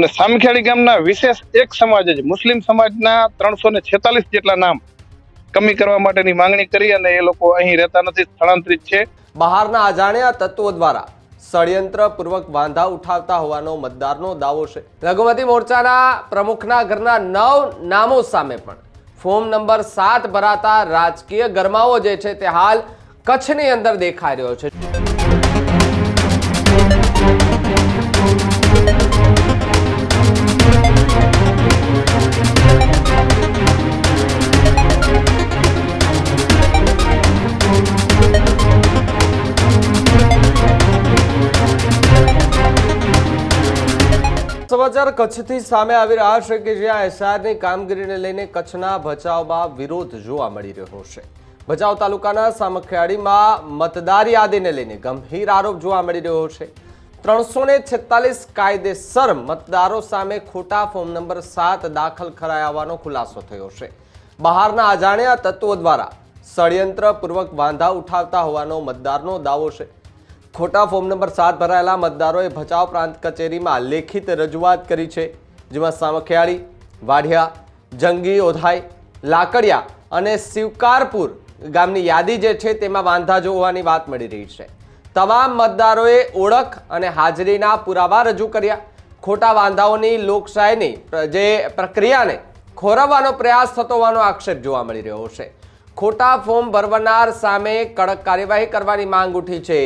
અને સામખેડી ગામના વિશેષ એક સમાજ જ મુસ્લિમ સમાજના ત્રણસો ને છેતાલીસ જેટલા નામ કમી કરવા માટેની માંગણી કરી અને એ લોકો અહીં રહેતા નથી, સ્થળાંતરિત છે. બહારના અજાણ્યા તત્વો દ્વારા ષડયંત્ર પૂર્વક વાંધા ઉઠાવતા હોવાનો મતદારનો દાવો છે. લઘુમતી મોરચાના પ્રમુખના ઘરના નવ નામો સામે પણ. ફોર્મ નંબર સાત ભરાતા રાજકીય ગરમાવો જે છે તે હાલ કચ્છની અંદર દેખાઈ રહ્યો છે. સમાચાર કચ્છથી સામે આવી રહ્યા છે કે જ્યાં એસઆરની કામગીરીને લઈને કચ્છના ભચાઉમાં વિરોધ જોવા મળી રહ્યો છે. ભચાઉ તાલુકાના સામખિયાળીમાં મતદાર યાદીને લઈને ગંભીર આરોપ જોવા મળી રહ્યો છે. ત્રણસો ને છેતાલીસ કાયદેસર મતદારો સામે ખોટા ફોર્મ નંબર સાત દાખલ કરાયા હોવાનો ખુલાસો થયો છે. બહારના અજાણ્યા તત્વો દ્વારા ષડયંત્રપૂર્વક વાંધા ઉઠાવતા હોવાનો મતદારનો દાવો છે. ખોટા ફોર્મ નંબર સાત ભરાયેલા મતદારોએ ભચાઉ પ્રાંત કચેરીમાં લેખિત રજૂઆત કરી છે, જેમાં સામખિયાળી, વાઢિયા, જંગી, ઓધાઈ, લાકડિયા અને શિવકારપુર ગામની યાદી જે છે તેમાં વાંધા જોવાની વાત મળી રહી છે. તમામ મતદારોએ ઓળખ અને હાજરીના પુરાવા રજૂ કર્યા. ખોટા વાંધાઓની લોકશાહીની જે પ્રક્રિયાને ખોરવવાનો પ્રયાસ થતો હોવાનો આક્ષેપ જોવા મળી રહ્યો છે. ખોટા ફોર્મ ભરવનાર સામે કડક કાર્યવાહી કરવાની માંગ ઉઠી છે.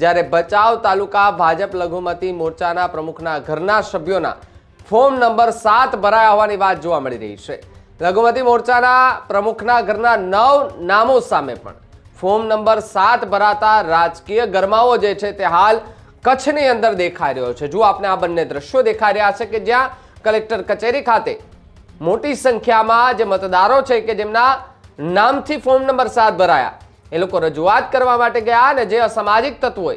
જ્યારે ભચાઉ તાલુકા ભાજપ લઘુમતી મોરચાના પ્રમુખના ઘરના સભ્યોના ફોર્મ નંબર સાત ભરાયા હોવાની વાત જોવા મળી રહી છે. લઘુમતી મોરચાના પ્રમુખના ઘરના નવ નામો સામે પણ ફોર્મ નંબર સાત ભરાતા રાજકીય ગરમાવો જે છે તે હાલ કચ્છની અંદર દેખાઈ રહ્યો છે. જો આપણે આ બંને દ્રશ્યો દેખાઈ રહ્યા છે કે જ્યાં કલેક્ટર કચેરી ખાતે મોટી સંખ્યામાં જે મતદારો છે કે જેમના નામથી ફોર્મ નંબર સાત ભરાયા એ લોકો રજૂઆત કરવા માટે ગયા અને જે અસામાજિક તત્વોએ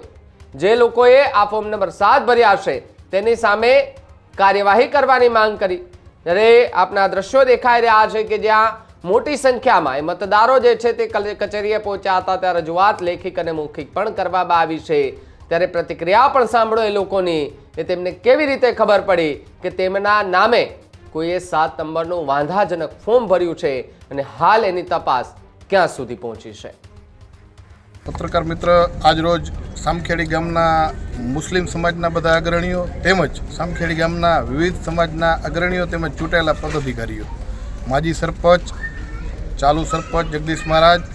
જે લોકોએ આ ફોર્મ નંબર સાત ભર્યા છે તેની સામે કાર્યવાહી કરવાની માંગ કરી. જ્યારે આપના દ્રશ્યો દેખાઈ રહ્યા છે કે જ્યાં મોટી સંખ્યામાં એ મતદારો જે છે તે કચેરીએ પહોંચ્યા હતા, ત્યાં રજૂઆત લેખિક અને મૌખિક પણ કરવામાં આવી છે. ત્યારે પ્રતિક્રિયા પણ સાંભળો એ લોકોની એ તેમને કેવી રીતે ખબર પડી કે તેમના નામે કોઈએ સાત નંબરનું વાંધાજનક ફોર્મ ભર્યું છે અને હાલ એની તપાસ ક્યાં સુધી પહોંચી છે? પત્રકાર મિત્ર, આજરોજ સામખેડી ગામના મુસ્લિમ સમાજના બધા અગ્રણીઓ તેમજ સામખેડી ગામના વિવિધ સમાજના અગ્રણીઓ તેમજ ચૂંટાયેલા પદાધિકારીઓ, માજી સરપંચ, ચાલુ સરપંચ જગદીશ મહારાજ,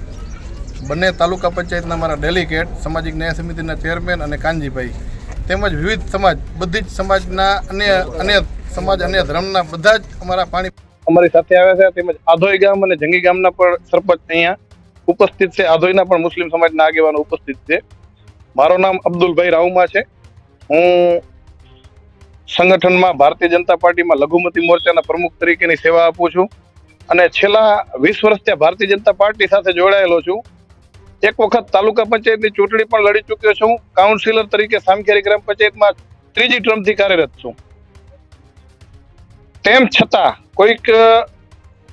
બંને તાલુકા પંચાયતના મારા ડેલિગેટ, સામાજિક ન્યાય સમિતિના ચેરમેન અને કાનજીભાઈ તેમજ વિવિધ સમાજ, બધી જ સમાજના અન્ય અન્ય સમાજ, અન્ય ધર્મના બધા જ અમારા પાણી અમારી સાથે આવ્યા છે, તેમજ આધોઈ ગામ અને જંગી ગામના પણ સરપંચ અહીંયા ઉપસ્થિત છે. આધોઈના પણ મુસ્લિમ સમાજના આગેવાનો ઉપસ્થિત છે. મારું નામ અબ્દુલભાઈ રાઉમા છે. હું સંગઠનમાં ભારતીય જનતા પાર્ટીમાં લઘુમતી મોરચાના પ્રમુખ તરીકેની સેવા આપું છું અને છેલ્લા વીસ વર્ષ ત્યાં ભારતીય જનતા પાર્ટી સાથે જોડાયેલો છું. એક વખત તાલુકા પંચાયતની ચૂંટણી પણ લડી ચૂક્યો છું. કાઉન્સિલર તરીકે સામખેરી ગ્રામ પંચાયતમાં ત્રીજી ટર્મથી કાર્યરત છું. તેમ છતાં કોઈક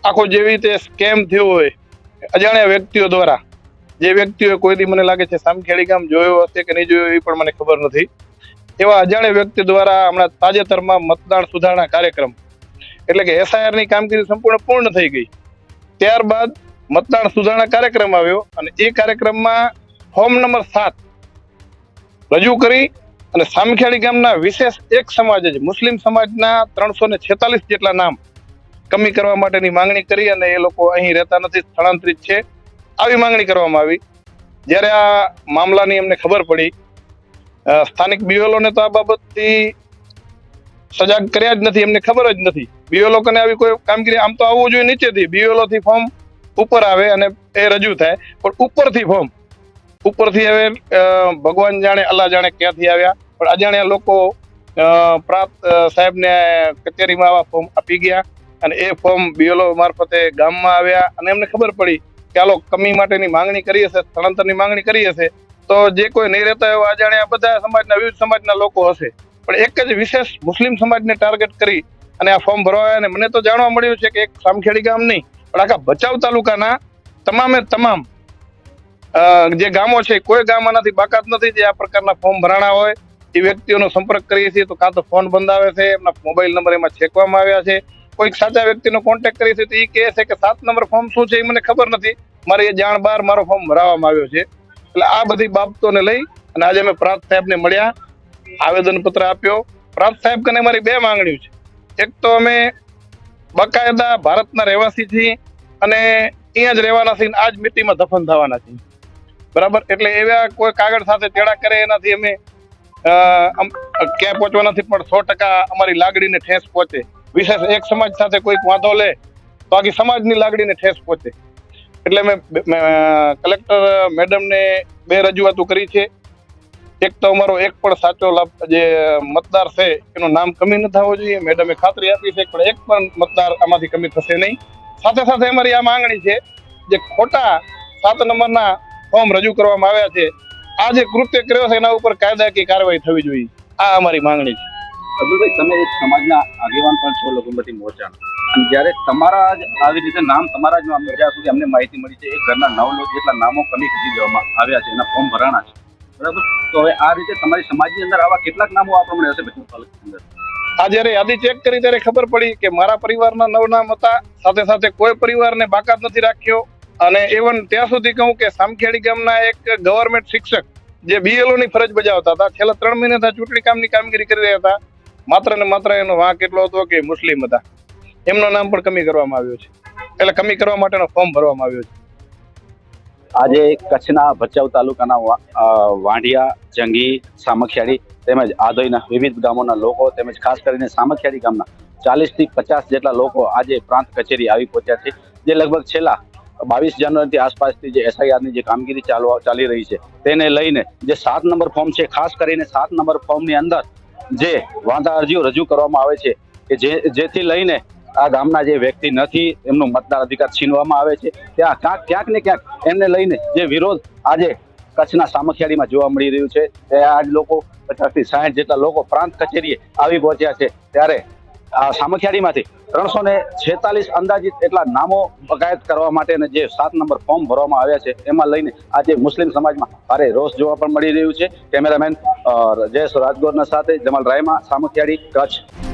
આખો જેવી રીતે સ્કેમ થયો હોય અજાણ્યા વ્યક્તિઓ દ્વારા જે વ્યક્તિઓએ કોઈ દી મને લાગે છે સામખેડી ગામ જોયો હશે કે નહીં જોયો એ પણ મને ખબર નથી. એવા અજાણ્યા વ્યક્તિ દ્વારા હમણાં તાજેતરમાં મતદાન સુધારણા કાર્યક્રમ એટલે કે એસઆઈઆરની કામગીરી સંપૂર્ણ પૂર્ણ થઈ ગઈ. ત્યારબાદ મતદાન સુધારણા કાર્યક્રમ આવ્યો અને એ કાર્યક્રમમાં ફોર્મ નંબર સાત રજૂ કરી અને સામખેડી ગામના વિશેષ એક સમાજ જ મુસ્લિમ સમાજના ત્રણસો ને છેતાલીસ જેટલા નામ કમી કરવા માટેની માંગણી કરી અને એ લોકો અહીં રહેતા નથી, સ્થળાંતરિત છે. આવી માંગણી કરવામાં આવી. જ્યારે આ મામલાની એમને ખબર પડી સ્થાનિક બીઓલોને તો આ બાબતથી સજાગ કર્યા જ નથી, એમને ખબર જ નથી. બીઓલો કને આવી કોઈ કામગીરી, આમ તો આવવું જોઈએ નીચેથી. બીઓલો થી ફોર્મ ઉપર આવે અને એ રજૂ થાય. પણ ઉપરથી ફોર્મ, ઉપરથી હવે ભગવાન જાણે, અલ્લાહ જાણે ક્યાંથી આવ્યા. પણ અજાણ્યા લોકો પ્રાપ્ત સાહેબને કચેરીમાં આવા ફોર્મ આપી ગયા. અને એ ફોર્મ બીએલઓ મારફતે ગામમાં આવ્યા અને એમને ખબર પડી કે આ લોકો કમી માટેની માંગણી કરી હશે, સ્થળાંતરની માંગણી કરી હશે, તો જે કોઈ નહીં રહેતા એવા અજાણ્યા બધા સમાજના, વિવિધ સમાજના લોકો હશે. પણ એક જ વિશેષ મુસ્લિમ સમાજને ટાર્ગેટ કરી અને આ ફોર્મ ભરવાયા અને મને તો જાણવા મળ્યું છે કે એક સામખેડી ગામ નહીં, પણ આખા ભચાઉ તાલુકાના તમામે તમામ જે ગામો છે, કોઈ ગામ આનાથી બાકાત નથી જે આ પ્રકારના ફોર્મ ભરાણા હોય. એ વ્યક્તિઓનો સંપર્ક કરીએ છીએ તો કાં તો ફોન બંધ આવે છે, એમના મોબાઈલ નંબર એમાં છેકવામાં આવ્યા છે. કોઈક સાચા વ્યક્તિનો કોન્ટેક્ટ કરી છે તો એ કહે છે કે સાત નંબર ફોર્મ શું છે એ મને ખબર નથી. મારે એ જાણ બહાર મારો ફોર્મ ભરાવવામાં આવ્યો છે. એટલે આ બધી બાબતોને લઈ અને આજે અમે પ્રાંત સાહેબને મળ્યા, આવેદનપત્ર આપ્યો. પ્રાંત સાહેબ કને મારી બે માંગણીઓ છે. એક તો અમે બકાયદા ભારતના રહેવાસી છીએ અને અહીંયા જ રહેવાના છીએ આ જ મિટ્ટીમાં દફન થવાના છીએ. બરાબર? એટલે એવા કોઈ કાગળ સાથે તેડા કરે એનાથી અમે ક્યાં પહોંચવા નથી, પણ સો ટકા અમારી લાગણીને ઠેસ પહોંચે. વિશેષ એક સમાજ સાથે કોઈક વાંધો લે, તો આખી સમાજની લાગણીને ઠેસ પહોંચે. એટલે મેં કલેક્ટર મેડમને બે રજૂઆતો કરી છે. એક તો અમારો એક પણ સાચો લાભ, જે, મતદાર છે, એનું નામ કમી ન થવો જોઈએ. મેડમે ખાતરી આપી છે, પણ એક પણ મતદાર આમાંથી કમી થશે નહીં. સાથે સાથે અમારી આ માંગણી છે જે ખોટા સાત નંબરના ફોર્મ રજૂ કરવામાં આવ્યા છે. આ જે કૃત્ય કર્યો છે, એના ઉપર કાયદાકીય કાર્યવાહી થવી જોઈએ. આ અમારી માંગણી છે. અબ્દુલભાઈ તમે એક સમાજના આગેવાન પણ છો લઘુમતી મોરચાના. અને જ્યારે તમારા જ આવી રીતે નામ તમારા જ નામ જ્યાં સુધી અમને માહિતી મળી છે, એ ઘરના નવ લોકો જેટલા નામો કમી કરી દેવામાં આવ્યા છે, એના ફોર્મ ભરાણા છે. બરાબર? તો હવે આ રીતે તમારી સમાજની અંદર આવા કેટલાક નામો આ પ્રમાણે હશે ભચાઉ તાલુકાની અંદર. આ જયારે યાદી ચેક કરી ત્યારે ખબર પડી કે મારા પરિવારના નવ નામ હતા, સાથે સાથે કોઈ પરિવારને બાકાત નથી રાખ્યો. અને એવન ત્યાં સુધી કહું કે સામખેડી ગામના એક ગવર્મેન્ટ શિક્ષક જે બીએલઓ ની ફરજ બજાવતા હતા, છેલ્લા ત્રણ મહિનાથી ચૂંટણી કામની કામગીરી કરી રહ્યા હતા માત્ર ને માત્ર એનો વાંક એટલો હતો કે મુસ્લિમ હતા. એમનું નામ પણ કમી કરવામાં આવ્યો છે. એટલે કમી કરવા માટેનો ફોર્મ ભરવામાં આવ્યો છે. આજે કચ્છના ભચાઉ તાલુકાના વાંઢિયા, જંગી, સામખિયાળી તેમજ આદોઈના વિવિધ ગામોના લોકો તેમજ ખાસ કરીને સામખિયાળી ગામના ચાલીસથી પચાસ જેટલા લોકો આજે પ્રાંત કચેરી આવી પહોંચ્યા છે. જે લગભગ છેલ્લા બાવીસ જાન્યુઆરીથી આસપાસથી જે એસઆઈઆરની જે કામગીરી ચાલવા, ચાલી રહી છે, તેને લઈને જે સાત નંબર ફોર્મ છે, ખાસ કરીને સાત નંબર ફોર્મની અંદર જે વાંધા અરજીઓ રજૂ કરવામાં આવે છે કે જે, જેથી લઈને આ ગામના જે વ્યક્તિ નથી, એમનો મતદાર અધિકાર છીનવામાં આવે છે. ત્યાં ક્યાંક ક્યાંક ને ક્યાંક એમને લઈને જે વિરોધ આજે કચ્છના સામખિયાળીમાં જોવા મળી રહ્યું છે. તે આજ લોકો પચાસથી સાહીઠ જેટલા લોકો પ્રાંત કચેરીએ આવી પહોંચ્યા છે. ત્યારે સામખિયાળીમાંથી ત્રણસો ને છેતાલીસ અંદાજિત એટલા નામો બગાયત કરવા માટે અને જે સાત નંબર ફોર્મ ભરવામાં આવ્યા છે, એમાં લઈને આજે મુસ્લિમ સમાજમાં ભારે રોષ જોવા પણ મળી રહ્યું છે. કેમેરામેન જયેશ રાજગોરના સાથે જમાલ રાયમા સામખિયાળી કચ્છ.